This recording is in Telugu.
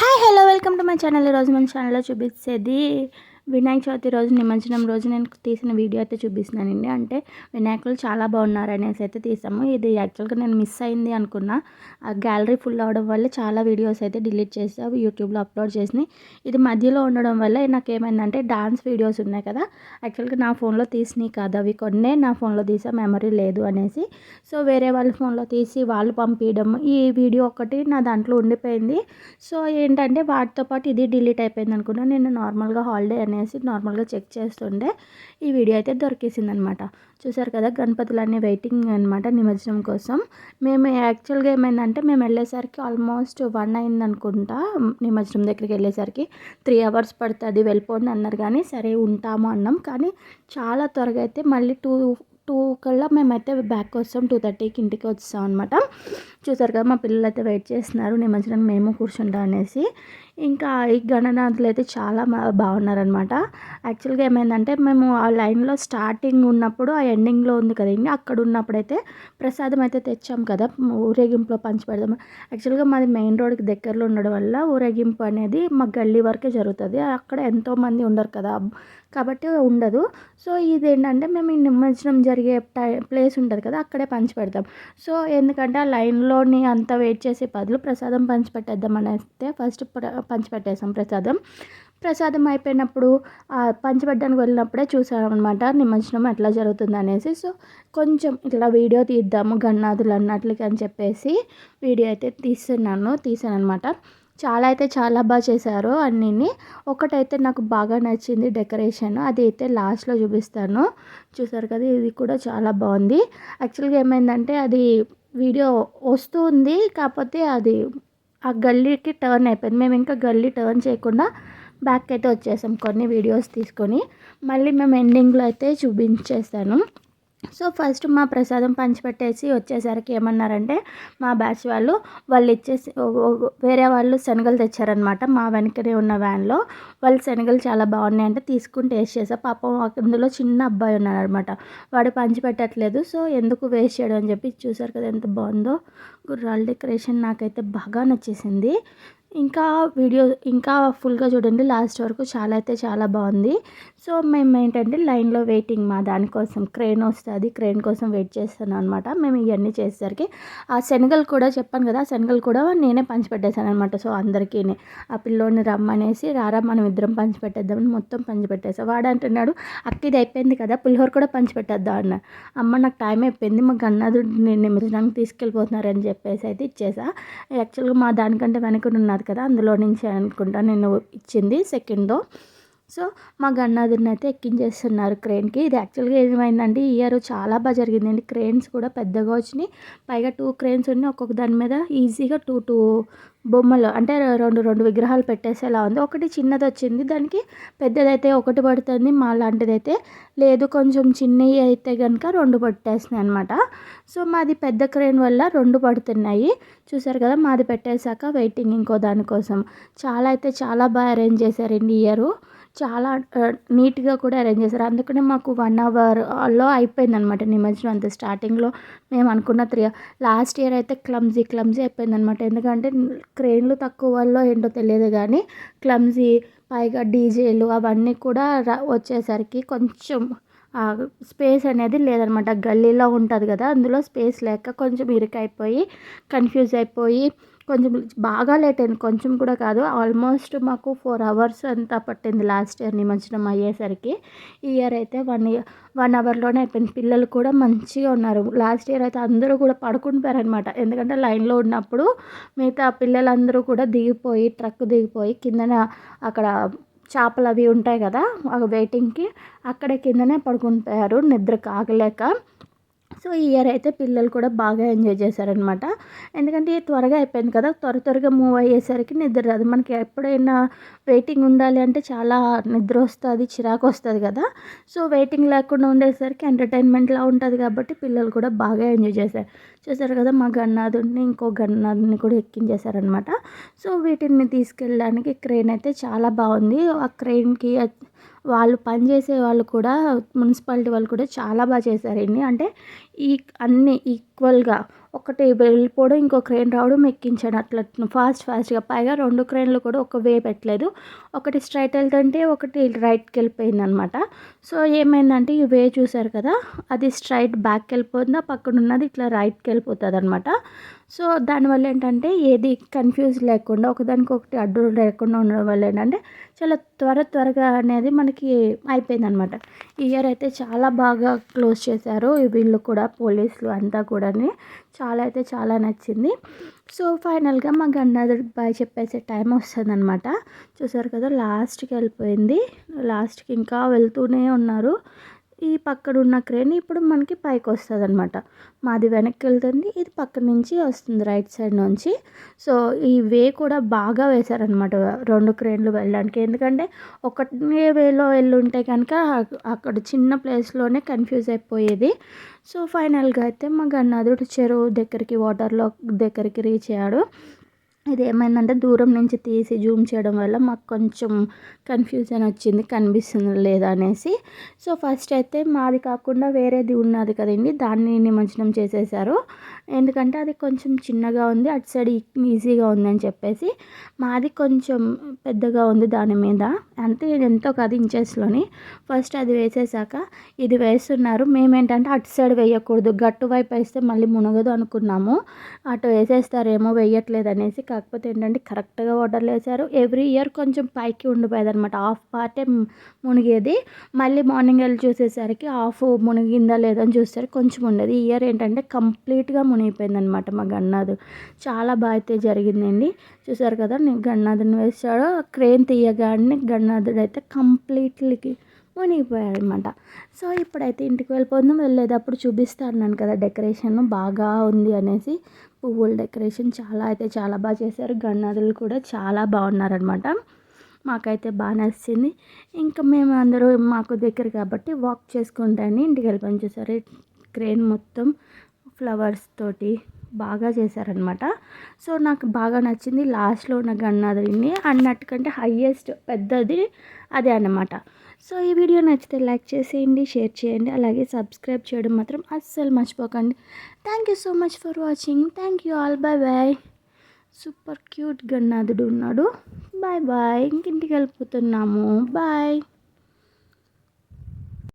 Hi hello welcome to my channel ఈరోజు మన ఛానల్లో చూపించేది వినాయక చవితి రోజు నిమజ్జనం రోజు నేను తీసిన వీడియో అయితే చూపిస్తున్నానండి. అంటే వినాయకులు చాలా బాగున్నారు అనేసి అయితే తీసాము. ఇది యాక్చువల్గా నేను మిస్ అయింది అనుకున్నా. ఆ గ్యాలరీ ఫుల్ అవడం వల్ల చాలా వీడియోస్ అయితే డిలీట్ చేసా యూట్యూబ్లో అప్లోడ్ చేసినాయి. ఇది మధ్యలో ఉండడం వల్ల నాకు ఏమైందంటే డాన్స్ వీడియోస్ ఉన్నాయి కదా. యాక్చువల్గా నా ఫోన్లో తీసినాయి కాదు. అవి కొన్నే నా ఫోన్లో తీసా మెమరీ లేదు అనేసి. సో వేరే వాళ్ళ ఫోన్లో తీసి వాళ్ళు పంపించడం ఈ వీడియో ఒకటి నా దాంట్లో ఉండిపోయింది. సో ఏంటంటే వాటితో పాటు ఇది డిలీట్ అయిపోయింది అనుకున్నా. నేను నార్మల్గా హాలిడే అనేసి నార్మల్గా చెక్ చేస్తుండే ఈ వీడియో అయితే దొరికేసింది అనమాట చూసారు కదా గణపతులన్నీ వెయిటింగ్ అనమాట నిమజ్జనం కోసం. మేము యాక్చువల్గా ఏమైందంటే మేము వెళ్ళేసరికి ఆల్మోస్ట్ వన్ అయింది అనుకుంటా నిమజ్జనం దగ్గరికి వెళ్ళేసరికి. త్రీ అవర్స్ పడుతుంది వెళ్ళిపోండి అన్నారు కానీ సరే ఉంటాము అన్నాం. కానీ చాలా త్వరగా అయితే మళ్ళీ టూ టూ కల్లా మేమైతే బ్యాక్ వస్తాం టూ థర్టీకి ఇంటికి వస్తాం అనమాట చూసారు కదా మా పిల్లలు అయితే వెయిట్ చేస్తున్నారు నిమజ్జనం మేము కూర్చుంటాం అనేసి. ఇంకా ఈ గణనాథులు అయితే చాలా బాగున్నారనమాట యాక్చువల్గా ఏమైందంటే మేము ఆ లైన్లో స్టార్టింగ్ ఉన్నప్పుడు ఆ ఎండింగ్లో ఉంది కదా ఇంకా అక్కడ ఉన్నప్పుడైతే ప్రసాదం అయితే తెచ్చాం కదా ఊరేగింపులో పంచిపెడదాం యాక్చువల్గా మాది మెయిన్ రోడ్కి దగ్గరలో ఉండడం వల్ల ఊరేగింపు అనేది మా గల్లీ వరకే జరుగుతుంది. అక్కడ ఎంతోమంది ఉండరు కదా కాబట్టి ఉండదు. సో ఇది ఏంటంటే మేము ఈ నిమజ్జనం జరిగే టై ప్లేస్ ఉంటుంది కదా అక్కడే పంచి పెడతాం సో ఎందుకంటే ఆ లైన్లోని అంతా వెయిట్ చేసే బదులు ప్రసాదం పంచి పెట్టేద్దాం ఫస్ట్ ప్ర ఫస్ట్ పంచిపెట్టేసాం ప్రసాదం. ప్రసాదం అయిపోయినప్పుడు పంచిపెట్టడానికి వెళ్ళినప్పుడే చూసామన్నమాట నిమజ్జనం ఎట్లా జరుగుతుంది అనేసి సో కొంచెం ఇట్లా వీడియో తీద్దాము గన్నాదులు అన్నట్లుగా అని చెప్పేసి వీడియో అయితే తీస్తున్నాను తీసాను అనమాట చాలా అయితే చాలా బాగా చేశారు అన్నీ ఒకటైతే నాకు బాగా నచ్చింది డెకరేషన్ అది అయితే లాస్ట్లో చూపిస్తాను. చూసారు కదా ఇది కూడా చాలా బాగుంది. యాక్చువల్గా ఏమైందంటే అది వీడియో వస్తూ ఉంది కాకపోతే అది ఆ గల్లీకి టర్న్ అయిపోయింది. మేము ఇంకా గల్లీ టర్న్ చేయకుండా బ్యాక్ అయితే వచ్చేసాం. కొన్ని వీడియోస్ తీసుకొని. మళ్ళీ మేము ఎండింగ్లో అయితే చూపించేసాను. సో ఫస్ట్ మా ప్రసాదం పంచిపెట్టేసి వచ్చేసరికి ఏమన్నారంటే మా బ్యాచ్ వాళ్ళు వాళ్ళు ఇచ్చేసి వేరే వాళ్ళు శనగలు తెచ్చారనమాట మా వెనకనే ఉన్న వ్యాన్లో వాళ్ళు శనగలు చాలా బాగున్నాయి అంటే తీసుకుని టేస్ట్ చేసా. పాపం అందులో చిన్న అబ్బాయి ఉన్నాడనమాట వాడు పంచిపెట్టట్లేదు. సో ఎందుకు వేస్ట్ చేయడం అని చెప్పి చూసారు కదా ఎంత బాగుందో. గుర్రాల డెకరేషన్ నాకైతే బాగా నచ్చేసింది. ఇంకా వీడియో ఇంకా ఫుల్గా చూడండి. లాస్ట్ వరకు చాలా అయితే చాలా బాగుంది. సో మేము ఏంటంటే లైన్లో వెయిటింగ్ మా దానికోసం క్రెయిన్ వస్తుంది. క్రెయిన్ కోసం వెయిట్ చేస్తాను అనమాట మేము ఇవన్నీ చేసేసరికి ఆ శనగలు కూడా చెప్పాను కదా ఆ శనగలు కూడా నేనే పంచిపెట్టేశాను అనమాట సో అందరికీ ఆ పిల్లోని రమ్మనేసి రారా మనం ఇద్దరం పంచిపెట్టేద్దామని మొత్తం పంచిపెట్టేసా. వాడు అంటున్నాడు అక్క ఇది అయిపోయింది కదా పులిహోర కూడా పంచిపెట్టేద్దాం అన్న. అమ్మ నాకు టైం అయిపోయింది. మా గన్నాదు నేను నిమజ్జనానికి తీసుకెళ్ళిపోతున్నారని చెప్పేసి అయితే ఇచ్చేసా. యాక్చువల్గా మా దానికంటే వెనక ఉన్నది కదా అందులో నుంచి అనుకుంటా నేను ఇచ్చింది సెకండ్లో సో మా గన్నాదుని అయితే ఎక్కించేస్తున్నారు క్రెయిన్కి ఇది యాక్చువల్గా ఏమైందంటే ఇయర్ చాలా బాగా జరిగిందండి. క్రెయిన్స్ కూడా పెద్దగా వచ్చినాయి. పైగా టూ క్రెయిన్స్ ఉన్నాయి. ఒక్కొక్క దాని మీద ఈజీగా టూ టూ బొమ్మలు అంటే రెండు రెండు విగ్రహాలు పెట్టేసేలా ఉంది. ఒకటి చిన్నది వచ్చింది. దానికి పెద్దదైతే ఒకటి పడుతుంది. మా లాంటిదైతే లేదు. కొంచెం చిన్నవి అయితే కనుక రెండు పట్టేస్తున్నాయి అనమాట సో మాది పెద్ద క్రెయిన్ వల్ల రెండు పడుతున్నాయి. చూసారు కదా మాది పెట్టేశాక వెయిటింగ్ ఇంకో దానికోసం. చాలా అయితే చాలా బాగా అరేంజ్ చేశారండి ఇయరు. చాలా నీట్గా కూడా అరేంజ్ చేశారు. అందుకనే మాకు వన్ అవర్లో అయిపోయిందనమాట నిమజ్జనం అంత. స్టార్టింగ్లో మేము అనుకున్న త్రీ లాస్ట్ ఇయర్ అయితే క్లమ్జీ క్లమ్జీ అయిపోయిందనమాట ఎందుకంటే క్రెయిన్లు తక్కువలో ఏంటో తెలియదు కానీ క్లమ్జీ పైగా డీజేలు అవన్నీ కూడా వచ్చేసరికి కొంచెం స్పేస్ అనేది లేదనమాట గల్లీలో ఉంటుంది కదా అందులో స్పేస్ లేక కొంచెం ఇరుకైపోయి కన్ఫ్యూజ్ అయిపోయి కొంచెం బాగా లేట్ అయింది. కొంచెం కూడా కాదు. ఆల్మోస్ట్ మాకు ఫోర్ అవర్స్ అంతా పట్టింది లాస్ట్ ఇయర్ నిమజ్జనం అయ్యేసరికి. ఈ ఇయర్ అయితే వన్ ఇయర్ వన్ అవర్లోనే అయిపోయింది. పిల్లలు కూడా మంచిగా ఉన్నారు. లాస్ట్ ఇయర్ అయితే అందరూ కూడా పడుకుంటారనమాట ఎందుకంటే లైన్లో ఉన్నప్పుడు మిగతా పిల్లలందరూ కూడా దిగిపోయి ట్రక్ దిగిపోయి కిందన అక్కడ చేపలు అవి ఉంటాయి కదా వెయిటింగ్కి అక్కడే కిందనే పడుకుంటారు నిద్ర కాగలేక సో ఈ ఇయర్ అయితే పిల్లలు కూడా బాగా ఎంజాయ్ చేశారనమాట ఎందుకంటే త్వరగా అయిపోయింది కదా. త్వర త్వరగా మూవ్ అయ్యేసరికి నిద్ర రాదు. మనకి ఎప్పుడైనా వెయిటింగ్ ఉండాలి అంటే చాలా నిద్ర వస్తుంది చిరాకు వస్తుంది కదా. సో వెయిటింగ్ లేకుండా ఉండేసరికి ఎంటర్టైన్మెంట్లా ఉంటుంది కాబట్టి పిల్లలు కూడా బాగా ఎంజాయ్ చేశారు. చూసారు కదా మా గన్నాథుడిని ఇంకో గన్నాథుడిని కూడా ఎక్కించేశారనమాట సో వీటిని తీసుకెళ్ళడానికి క్రెయిన్ అయితే చాలా బాగుంది. ఆ క్రెయిన్కి వాళ్ళు పనిచేసే వాళ్ళు కూడా మున్సిపాలిటీ వాళ్ళు కూడా చాలా బాగా చేశారండి అంటే ఈ అన్నీ ఈక్వల్గా ఒకటి వెళ్ళిపోవడం ఇంకో క్రెయిన్ రావడం ఎక్కించాడు అట్లా ఫాస్ట్ ఫాస్ట్గా పైగా రెండు క్రెయిన్లు కూడా ఒక వే పెట్టలేదు. ఒకటి స్ట్రైట్ వెళ్తుంటే ఒకటి రైట్కి వెళ్ళిపోయింది అనమాట సో ఏమైందంటే ఈ వే చూశారు కదా అది స్ట్రైట్ బ్యాక్కి వెళ్ళిపోతుంది ఆ పక్కన ఉన్నది ఇట్లా రైట్కి వెళ్ళిపోతుంది అనమాట సో దానివల్ల ఏంటంటే ఏది కన్ఫ్యూజ్ లేకుండా ఒకదానికి ఒకటి అడ్డు లేకుండా ఉండడం వల్ల ఏంటంటే చాలా త్వర త్వరగా అనేది మనకి అయిపోయింది అనమాట ఇయర్ అయితే చాలా బాగా క్లోజ్ చేశారు. వీళ్ళు కూడా పోలీసులు అంతా కూడా చాలా అయితే చాలా నచ్చింది. సో ఫైనల్గా మా గన్నాథుడికి బాయ్ చెప్పేసే టైం వస్తుంది అనమాట చూసారు కదా లాస్ట్కి వెళ్ళిపోయింది. లాస్ట్కి ఇంకా వెళ్తూనే ఉన్నారు. ఈ పక్కన ఉన్న క్రేన్ ఇప్పుడు మనకి పైకి వస్తుంది అనమాట మాది వెనక్కి వెళ్తుంది ఇది పక్క నుంచి వస్తుంది రైట్ సైడ్ నుంచి. సో ఈ వే కూడా బాగా వేశారనమాట రెండు క్రేన్లు వెళ్ళడానికి. ఎందుకంటే ఒకటే వేలో వెళ్ళుంటే కనుక అక్కడ చిన్న ప్లేస్లోనే కన్ఫ్యూజ్ అయిపోయేది. సో ఫైనల్గా అయితే మా గన్నాథుడు చెరువు దగ్గరికి వాటర్లో దగ్గరికి రీచ్ అయ్యాడు. ఇది ఏమైందంటే దూరం నుంచి తీసి జూమ్ చేయడం వల్ల మాకు కొంచెం కన్ఫ్యూజన్ వచ్చింది కనిపిస్తుంది లేదా అనేసి. సో ఫస్ట్ అయితే మాది కాకుండా వేరేది ఉన్నది కదండి దాన్ని నిమజ్జనం చేసేసారు. ఎందుకంటే అది కొంచెం చిన్నగా ఉంది అటు సైడ్ ఈజీగా ఉందని చెప్పేసి. మాది కొంచెం పెద్దగా ఉంది దాని మీద అంతే ఎంతో కాదు ఇంచెస్లోని. ఫస్ట్ అది వేసేసాక ఇది వేస్తున్నారు. మేమేంటంటే అటు సైడ్ వేయకూడదు గట్టు వైపు వేస్తే మళ్ళీ మునగదు అనుకున్నాము. అటు వేసేస్తారేమో వేయట్లేదు అనేసి కాకపోతే ఏంటంటే కరెక్ట్గా వాటర్లో వేశారు ఎవ్రీ ఇయర్ కొంచెం పైకి ఉండిపోయేది అనమాట హాఫ్ పార్టే మునిగేది. మళ్ళీ మార్నింగ్ వెళ్ళి చూసేసరికి హాఫ్ మునిగిందా లేదని చూసేసరికి కొంచెం ఉండేది. ఈ ఇయర్ ఏంటంటే కంప్లీట్గా మునిగిపోయింది అనమాట మా గన్నాదు. చాలా బాగా అయితే జరిగిందండి. చూసారు కదా నేను గన్నాదుని వేసాడు క్రేన్ తీయగానే గన్నాథుడు అయితే కంప్లీట్లీకి మునిగిపోయాడనమాట. సో ఇప్పుడైతే ఇంటికి వెళ్ళిపోతున్నాం వెళ్ళేటప్పుడు చూపిస్తాను కదా డెకరేషన్ బాగా ఉంది అనేసి. పువ్వుల డెకరేషన్ చాలా అయితే చాలా బాగా చేశారు. గన్నాదులు కూడా చాలా బాగున్నారనమాట. మాకైతే బాగా నచ్చింది. ఇంకా మేము అందరూ మాకు దగ్గర కాబట్టి వాక్ చేసుకుంటాని ఇంటికి వెళ్ళిపోయి చూసారు క్రేన్ మొత్తం ఫ్లవర్స్ తోటి బాగా చేశారనమాట. సో నాకు బాగా నచ్చింది. లాస్ట్లో ఉన్న గన్నాదుడిని అన్నట్టుకంటే హయ్యెస్ట్ పెద్దది అదే అన్నమాట. సో ఈ వీడియో నచ్చితే లైక్ చేసేయండి షేర్ చేయండి. అలాగే సబ్స్క్రైబ్ చేయడం మాత్రం అస్సలు మర్చిపోకండి. Thank you so much for watching thank you all bye bye super cute గన్నాథుడు ఉన్నాడు. బాయ్ బాయ్ ఇంకింటికి వెళ్ళిపోతున్నాము. బాయ్